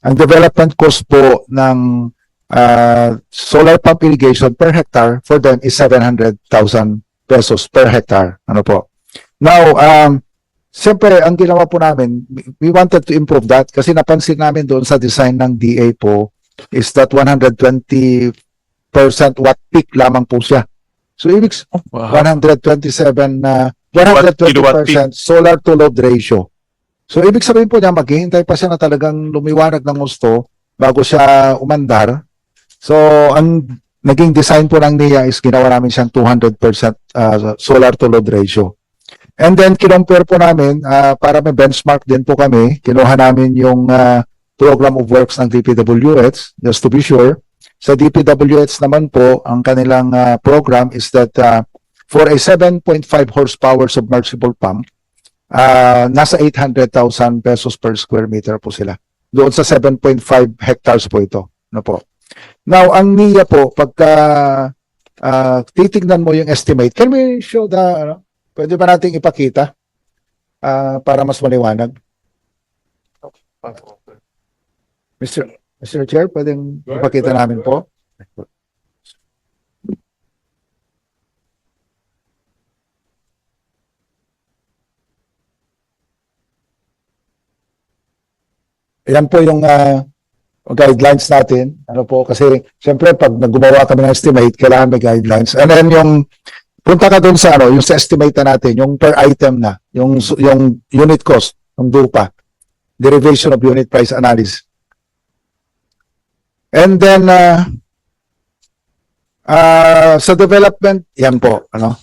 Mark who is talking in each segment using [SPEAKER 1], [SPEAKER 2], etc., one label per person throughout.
[SPEAKER 1] ang development cost po ng ah, solar pump irrigation per hectare for them is 700,000 pesos per hectare. Ano po? Now, um, siyempre, ang ginawa po namin, we- wanted to improve that kasi napansin namin doon sa design ng DA po is that 120% watt peak lamang po siya. So, ibig s-
[SPEAKER 2] Wow.
[SPEAKER 1] 127 na
[SPEAKER 2] kilowatt
[SPEAKER 1] 120% solar to load ratio. So ibig sabihin po niya maghihintay pa siya na talagang lumiwanag ng gusto bago siya umandar. So ang naging design po ng NIA is ginawa namin siyang 200% uh, solar to load ratio. And then kinompare po namin uh, para may benchmark din po kami. Kinuha namin yung uh, program of works ng DPWH just to be sure. Sa DPWH naman po, ang kanilang uh, program is that uh, for a 7.5 horsepower submersible pump, ah nasa 800,000 pesos per square meter po sila. Doon sa 7.5 hectares po ito. No po. Now, ang NIA po, pagka ah, titignan mo yung estimate, can we show the, ano, pwede ba nating ipakita Ah, para mas maliwanag? Mr. Mr. Chair, pwedeng ipakita namin po? Yan po yung ah, guidelines natin. Ano po, kasi siyempre pag naggumawa kami ng estimate, kailangan may guidelines. And then yung, punta ka dun sa ano, yung sa estimate na natin, yung per item na, yung, yung unit cost, yung DUPA, derivation of unit price analysis. And then, uh, uh, sa development, yan po, ano,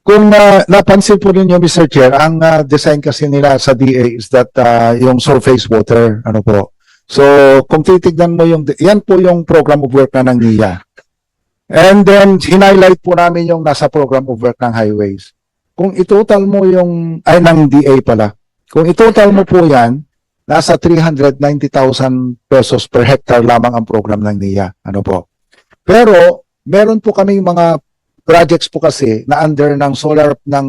[SPEAKER 1] Kung uh, napansin po ninyo, Mr. Chair, ang uh, design kasi nila sa DA is that uh, yung surface water, ano po. So, kung titignan mo yung, yan po yung program of work na ng NIA. And then, hinighlight po namin yung nasa program of work ng highways. Kung itotal mo yung, ay, ng DA pala. Kung itotal mo po yan, nasa 390,000 pesos per hectare lamang ang program ng NIA. Ano po. Pero, meron po kaming mga projects po kasi na under ng solar ng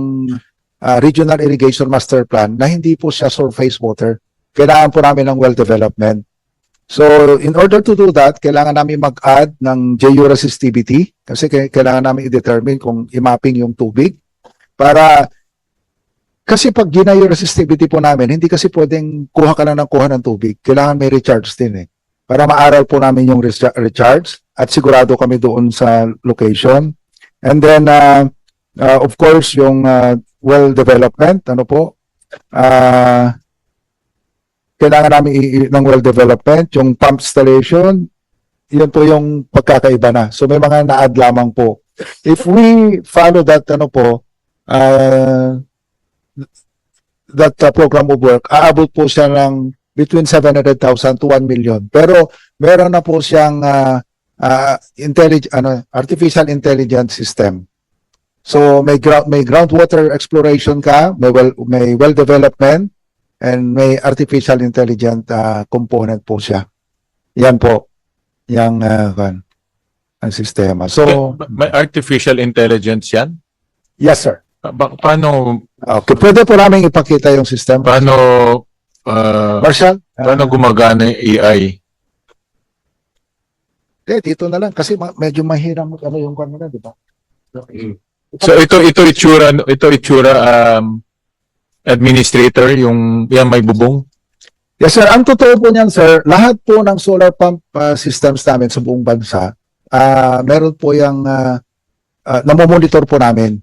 [SPEAKER 1] ah, Regional Irrigation Master Plan na hindi po siya surface water. Kailangan po namin ng well development. So, in order to do that, kailangan namin mag-add ng JU resistivity kasi kai- kailangan namin i-determine kung i-mapping yung tubig para kasi pag ginayo resistivity po namin, hindi kasi pwedeng kuha ka lang ng kuha ng tubig. Kailangan may recharge din eh. Para maaral po namin yung recha- recharge at sigurado kami doon sa location. And then, uh, uh, of course, yung uh, well development, ano po, uh, kailangan namin ng well development, yung pump installation, yun po yung pagkakaiba na. So may mga na-add lamang po. If we follow that, ano po, uh, that uh, program of work, aabot po siya ng between 700,000 to 1 million. Pero meron na po siyang uh, uh, intellig- ano, artificial intelligence system. So may ground may groundwater exploration ka, may well may well development and may artificial intelligent uh, component po siya. Yan po yang uh, kan ang sistema. So
[SPEAKER 2] May artificial intelligence yan?
[SPEAKER 1] yes sir.
[SPEAKER 2] Pa- pa- paano,
[SPEAKER 1] Okay, pwede po namin ipakita yung system.
[SPEAKER 2] paano, uh,
[SPEAKER 1] Marshall?
[SPEAKER 2] paano gumagana yung AI?
[SPEAKER 1] Eh, dito na lang kasi ma- medyo mahirap ano yung kanila, di ba?
[SPEAKER 2] So ito, ito itsura, ito itsura, um, administrator, yung, yan may bubong?
[SPEAKER 1] Yes sir, ang totoo po niyan sir, lahat po ng solar pump uh, systems namin sa buong bansa, ah meron po yung uh, namomonitor po namin.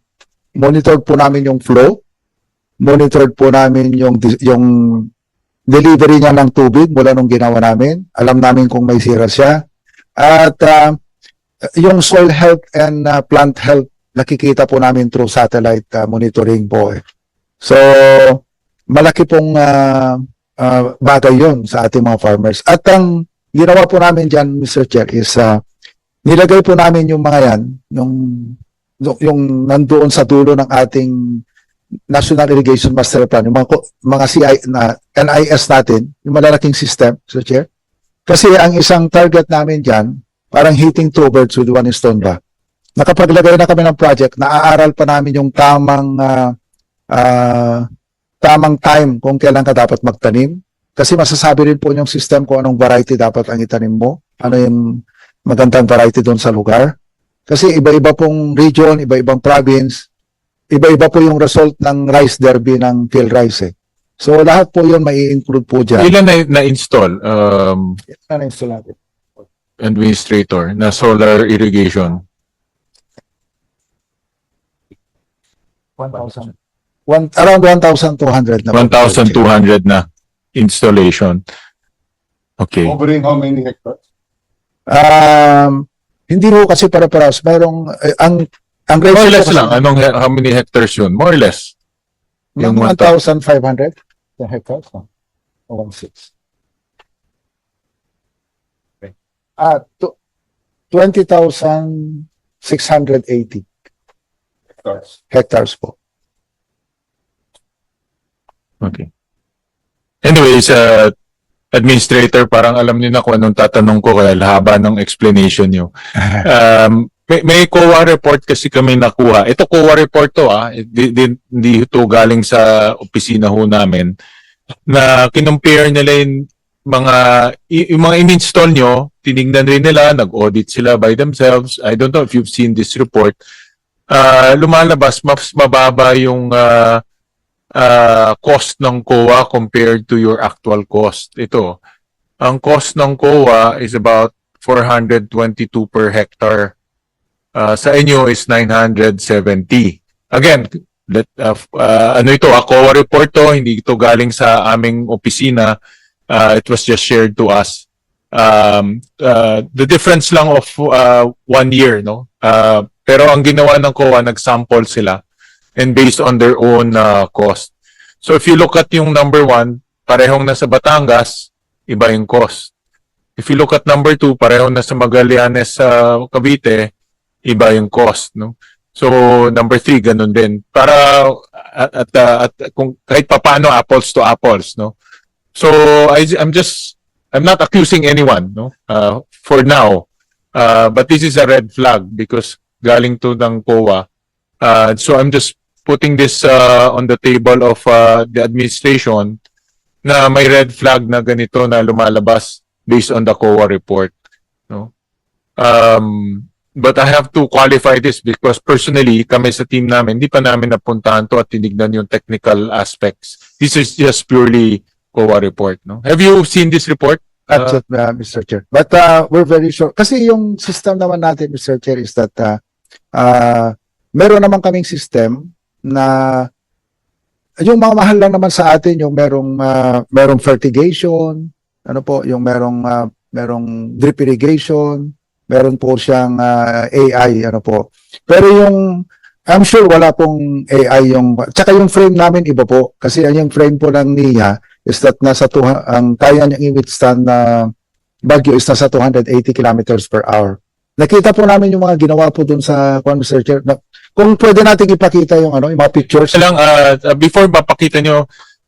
[SPEAKER 1] Monitor po namin yung flow, monitor po namin yung yung delivery niya ng tubig mula nung ginawa namin. Alam namin kung may sira siya. At ah, yung soil health and ah, plant health nakikita po namin through satellite ah, monitoring po. eh. So, malaki pong ah, uh, bagay yon sa ating mga farmers. At ang ginawa po namin dyan, Mr. Chair, is uh, nilagay po namin yung mga yan, yung, yung, nandoon sa dulo ng ating National Irrigation Master Plan, yung mga, mga CI, na, NIS natin, yung malalaking system, Mr. Chair. Kasi ang isang target namin dyan, parang hitting two birds with one stone ba? Nakapaglagay na kami ng project, naaaral pa namin yung tamang ah, ah, tamang time kung kailan ka dapat magtanim. Kasi masasabi rin po yung system kung anong variety dapat ang itanim mo. Ano yung magandang variety doon sa lugar. Kasi iba-iba pong region, iba-ibang province, iba-iba po yung result ng rice derby ng field rice eh. So lahat po yun may include po dyan.
[SPEAKER 2] Ilan na, na-install, um,
[SPEAKER 1] Ano yung install natin?
[SPEAKER 2] administrator, na solar irrigation?
[SPEAKER 1] 1,000. One, around 1,200 na. po.
[SPEAKER 2] 1,200 na installation. Okay.
[SPEAKER 3] Covering how many hectares?
[SPEAKER 1] Um, hindi ho kasi para-paras. Mayroong, eh, ang, ang
[SPEAKER 2] More or less lang. Anong, how many hectares yun? More or less.
[SPEAKER 1] Yung
[SPEAKER 2] Yung
[SPEAKER 1] 1,500 na hectares, no? O 1,600. Ah, to, 20,680
[SPEAKER 3] Hectares.
[SPEAKER 1] hectares po.
[SPEAKER 2] Okay. Anyways, uh, administrator, parang alam niyo na kung anong tatanong ko kaya haba ng explanation niyo. Um, may, may COA report kasi kami nakuha. Ito COA report to ah, hindi, hindi, hindi ito galing sa opisina ho namin na kinumpare nila yung mga yung mga in-install nyo, tinignan rin nila, nag-audit sila by themselves. I don't know if you've seen this report. Uh, lumalabas, mas mababa yung uh, uh, cost ng COA compared to your actual cost. Ito, ang cost ng COA is about 422 per hectare. Uh, sa inyo is 970. Again, let, uh, uh, ano ito, a COA report to, hindi ito galing sa aming opisina. Uh, it was just shared to us. Um, uh, the difference lang of uh, one year, no? Uh, pero ang ginawa ng COA, nag-sample sila and based on their own uh, cost. So if you look at yung number one, parehong nasa Batangas, iba yung cost. If you look at number two, parehong nasa Magallanes sa Cavite, iba yung cost, no? So number three, ganun din. Para at, at, uh, at kung kahit papaano apples to apples, no? So I, I'm just I'm not accusing anyone, no? Uh, for now. Uh, but this is a red flag because galing to ng COA. Uh, so I'm just putting this uh, on the table of uh, the administration na may red flag na ganito na lumalabas based on the COA report. No? Um, but I have to qualify this because personally, kami sa team namin, hindi pa namin napuntahan to at tinignan yung technical aspects. This is just purely COA report. No? Have you seen this report?
[SPEAKER 1] Not
[SPEAKER 2] Uh,
[SPEAKER 1] uh, Mr. Chair. But uh, we're very sure. Kasi yung system naman natin, Mr. Chair, is that uh, uh, meron naman kaming system na yung mga mahal lang naman sa atin, yung merong, uh, merong fertigation, ano po, yung merong, uh, merong drip irrigation, meron po siyang uh, AI, ano po. Pero yung, I'm sure wala pong AI yung, tsaka yung frame namin iba po. Kasi yung frame po ng NIA is that nasa, tuha, ang kaya niyang i-withstand na bagyo is nasa 280 kilometers per hour. Nakita po namin yung mga ginawa po dun sa, kung Mr. Chair, na, kung pwede natin ipakita yung ano, yung mga pictures.
[SPEAKER 2] Lang, uh, before mapakita nyo,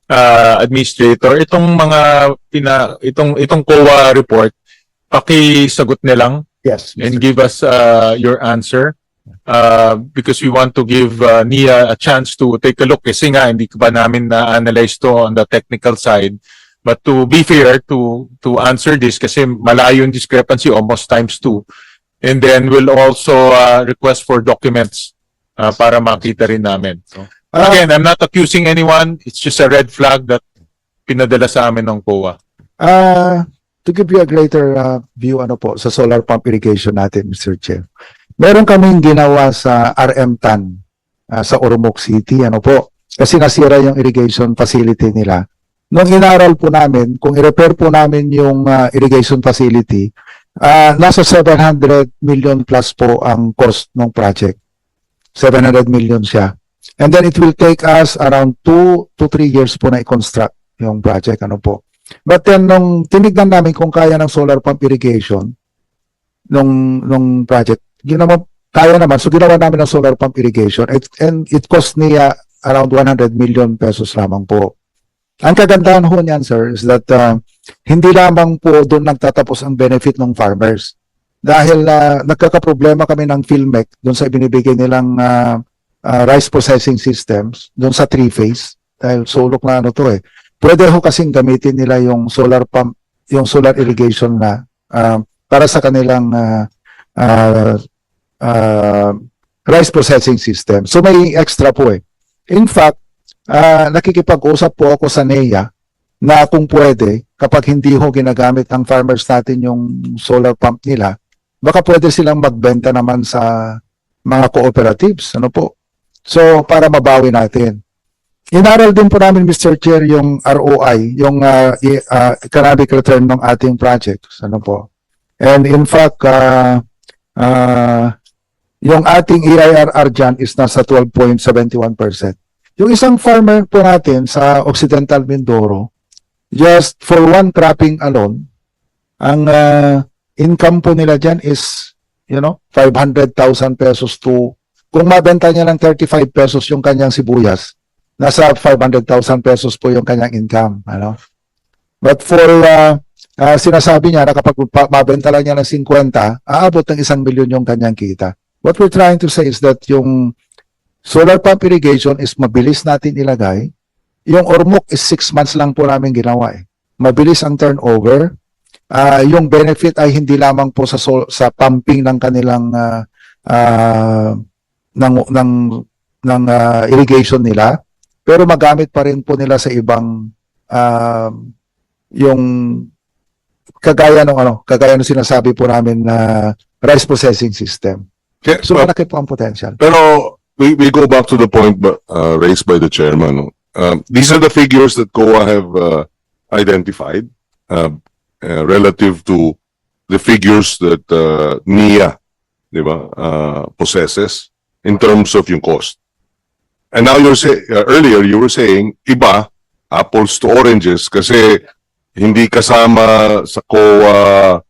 [SPEAKER 2] uh, administrator, itong mga pina, itong, itong COA report, pakisagot na lang
[SPEAKER 1] Yes.
[SPEAKER 2] and give us uh, your answer. Uh, because we want to give uh, Nia a chance to take a look kasi nga hindi pa namin na-analyze to on the technical side. But to be fair, to to answer this kasi malayo yung discrepancy almost times two. And then we'll also uh, request for documents uh, para makita rin namin. So,
[SPEAKER 1] Ah,
[SPEAKER 2] Again, I'm not accusing anyone. It's just a red flag that pinadala sa amin ng COA.
[SPEAKER 1] Ah, to give you a greater uh, view ano po sa solar pump irrigation natin, Mr. Chair. Meron kaming ginawa sa RM TAN ah, sa Ormoc City, ano po. Kasi nasira yung irrigation facility nila. Nung inaral po namin, kung i-repair po namin yung ah, irrigation facility, ah, nasa 700 million plus po ang cost ng project. 700 million siya. And then it will take us around 2 to 3 years po na i-construct yung project, ano po. But then, nung tinignan namin kung kaya ng solar pump irrigation, nung, nung project, ginawa, kaya naman. So, ginawa namin ng solar pump irrigation. It, and it cost niya around 100 million pesos lamang po. Ang kagandahan ho niyan, sir, is that uh, hindi lamang po doon nagtatapos ang benefit ng farmers. Dahil uh, nagkakaproblema kami ng PhilMec doon sa binibigay nilang uh, uh, rice processing systems, doon sa three-phase. dahil sulok na ano to eh. Pwede ho kasing gamitin nila yung solar pump, yung solar irrigation na ah, para sa kanilang ah, ah, ah, rice processing system. So may extra po eh. In fact, ah, nakikipag-usap po ako sa NEA na kung pwede, kapag hindi ho ginagamit ang farmers natin yung solar pump nila, baka pwede silang magbenta naman sa mga cooperatives. Ano po? So, para mabawi natin. Inaral din po namin, Mr. Chair, yung ROI, yung uh, ah, economic return ng ating projects. Ano po? And in fact, ah, ah, yung ating EIRR dyan is nasa 12.71%. Yung isang farmer po natin sa Occidental Mindoro, just for one cropping alone, ang ah, income po nila dyan is, you know, 500,000 pesos to, kung mabenta niya ng 35 pesos yung kanyang sibuyas, nasa 500,000 pesos po yung kanyang income, ano? But for, ah, ah, sinasabi niya na kapag pa- mabenta lang niya ng 50, aabot ng isang milyon yung kanyang kita. What we're trying to say is that yung solar pump irrigation is mabilis natin ilagay, yung ormok is six months lang po namin ginawa eh. Mabilis ang turnover. Ah, yung benefit ay hindi lamang po sa sa pumping ng kanilang ah, ah, ng ng ng ah, irrigation nila, pero magamit pa rin po nila sa ibang ah, yung kagaya ng ano, kagaya ng sinasabi po namin na rice processing system.
[SPEAKER 4] Kaya-
[SPEAKER 1] So malaki po ang potential.
[SPEAKER 4] Pero we, we go back to the point uh, raised by the chairman. no? Um, these are the figures that COA have uh, identified uh, uh, relative to the figures that uh, NIA di ba, uh, possesses in terms of yung cost. And now you're say, uh, earlier you were saying iba apples to oranges kasi hindi kasama sa COA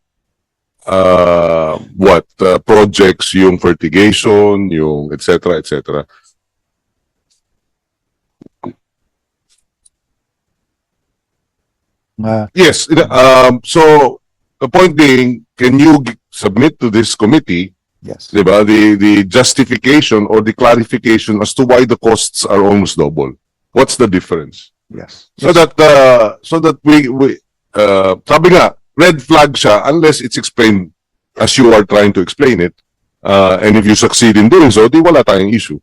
[SPEAKER 4] uh, what uh, projects yung fertigation, yung et cetera, et cetera.
[SPEAKER 1] Ah,
[SPEAKER 4] Yes, um, so the point being, can you submit to this committee,
[SPEAKER 1] yes.
[SPEAKER 4] di ba, the, the justification or the clarification as to why the costs are almost double? What's the difference?
[SPEAKER 1] Yes.
[SPEAKER 4] So that, uh, so that we, we, uh, sabi nga, red flag siya unless it's explained as you are trying to explain it. Uh, and if you succeed in doing so, di wala tayong issue.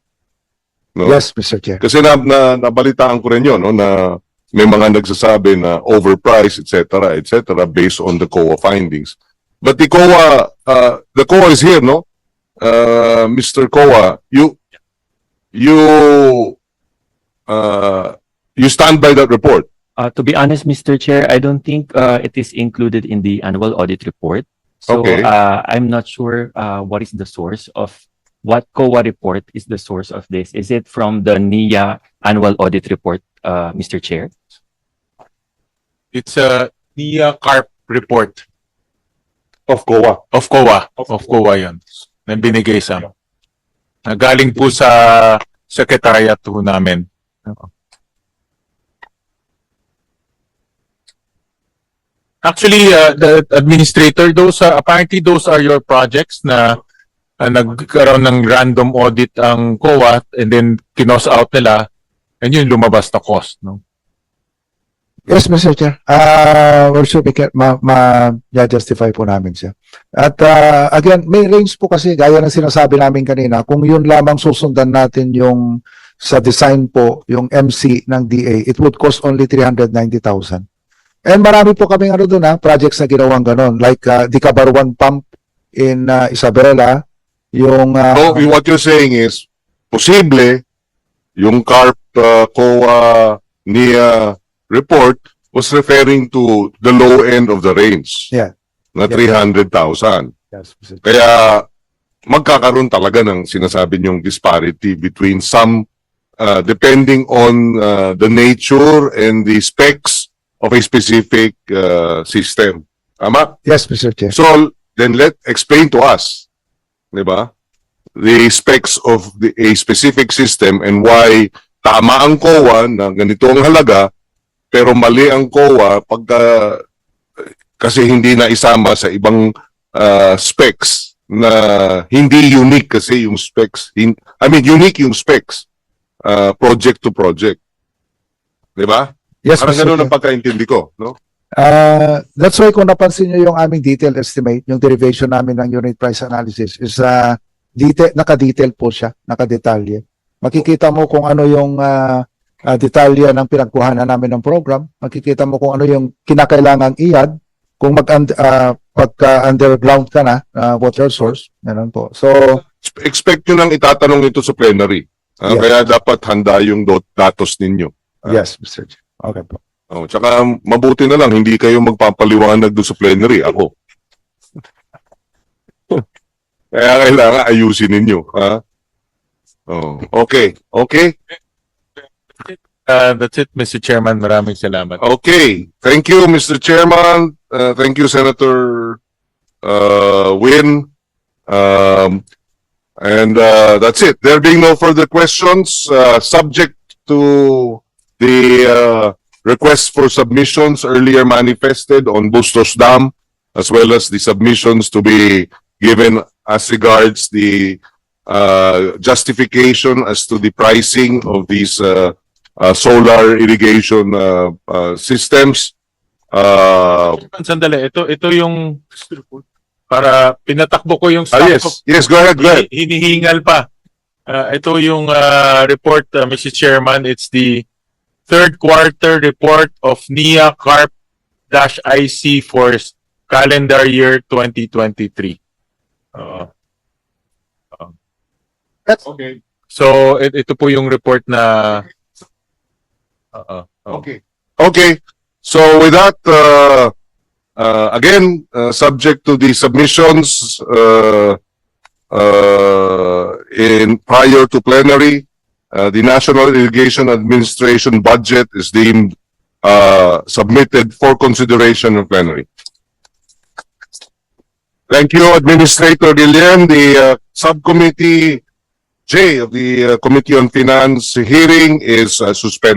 [SPEAKER 4] No?
[SPEAKER 1] Yes, Mr. Chair.
[SPEAKER 4] Kasi na, na nabalitaan ko rin yun, no, na may mga nagsasabi na overpriced, et cetera, et cetera, based on the COA findings. But the COA, uh, the COA is here, no? Uh, Mr. COA, you, you, uh, you stand by that report.
[SPEAKER 5] Uh, to be honest, Mr. Chair, I don't think uh, it is included in the annual audit report. So
[SPEAKER 4] Okay.
[SPEAKER 5] uh, I'm not sure uh, what is the source of what COA report is the source of this. Is it from the NIA annual audit report, uh, Mr. Chair?
[SPEAKER 2] It's a NIA CARP report
[SPEAKER 4] Of COA.
[SPEAKER 2] of COA. Of COA yun. Na binigay sa na galing po sa secretariat po namin. Actually, uh, the administrator, those are, apparently those are your projects na uh, nagkaroon ng random audit ang COA and then kinos out nila and yun lumabas na cost, no?
[SPEAKER 1] Yes, Mr. Chair. Ah, we're sure we can, ma, ma, po namin siya. At ah, again, may range po kasi, gaya ng sinasabi namin kanina, kung yun lamang susundan natin yung sa design po, yung MC ng DA, it would cost only 390,000. And marami po kaming ano doon ha, projects na ginawang ganon, like uh, the Cabarwan Pump in ah, Isabela, yung ah,
[SPEAKER 4] So, what you're saying is, posible, yung CARP uh, COA NIA report was referring to the low end of the range.
[SPEAKER 1] Yeah.
[SPEAKER 4] Na
[SPEAKER 1] Yeah.
[SPEAKER 4] 300,000.
[SPEAKER 1] yes, Mr. Chair.
[SPEAKER 4] Kaya magkakaroon talaga ng sinasabi niyong disparity between some uh, depending on uh, the nature and the specs of a specific uh, system. Tama?
[SPEAKER 1] yes, Mr. Chair.
[SPEAKER 4] So then let explain to us, 'di ba? The specs of the, a specific system and why tama ang COA na ganito ang halaga pero mali ang COA pagka kasi hindi na isama sa ibang uh, specs na hindi unique kasi yung specs. hin- I mean, unique yung specs uh, project to project. Di ba?
[SPEAKER 1] Yes,
[SPEAKER 4] Parang ganun ang pagkaintindi ko, no?
[SPEAKER 1] Ah, that's why kung napansin niyo yung aming detailed estimate, yung derivation namin ng unit price analysis is uh, detail, naka-detail po siya, naka-detalye. Makikita mo kung ano yung ah, ah, detalye ng pinagkuhanan namin ng program. Makikita mo kung ano yung kinakailangang iyad kung mag ah, pagka underground ka na ah, water source. Ganun po. So,
[SPEAKER 4] Expect nyo nang itatanong ito sa plenary. Ah,
[SPEAKER 1] Yes.
[SPEAKER 4] Kaya dapat handa yung dot- datos ninyo.
[SPEAKER 1] yes, Mr. Chair. Okay po.
[SPEAKER 4] Oh, tsaka mabuti na lang, hindi kayo magpapaliwanag doon sa plenary. Ako. Kaya kailangan ayusin ninyo. Ha? Oh, okay. Okay.
[SPEAKER 2] Uh, that's it, Mr. Chairman. Maraming salamat.
[SPEAKER 4] Okay. Thank you, Mr. Chairman. Uh, thank you, Senator uh, Win. Um, and uh, that's it. There being no further questions, uh, subject to the uh, request for submissions earlier manifested on Bustos Dam, as well as the submissions to be given as regards the uh, justification as to the pricing of these uh, uh, solar irrigation uh, uh, systems. Uh,
[SPEAKER 2] Sandali, ito, ito yung para pinatakbo ko yung
[SPEAKER 4] ah,
[SPEAKER 2] staff
[SPEAKER 4] yes,
[SPEAKER 2] ko.
[SPEAKER 4] yes, go ahead, go ahead.
[SPEAKER 2] Hini- hinihingal pa. Uh, ito yung uh, report, uh, Mr. Chairman. It's the third quarter report of NIA Carp-IC for calendar year 2023. Uh,
[SPEAKER 4] Okay.
[SPEAKER 2] so, it, ito po yung report na... Uh, uh,
[SPEAKER 4] Okay. Okay. So with that, uh, uh, again, uh, subject to the submissions, uh, uh, in prior to plenary, uh, the National Irrigation Administration budget is deemed, uh, submitted for consideration in plenary. Thank you, Administrator Guillen. The, uh, subcommittee J of the uh, Committee on Finance hearing is uh, suspended.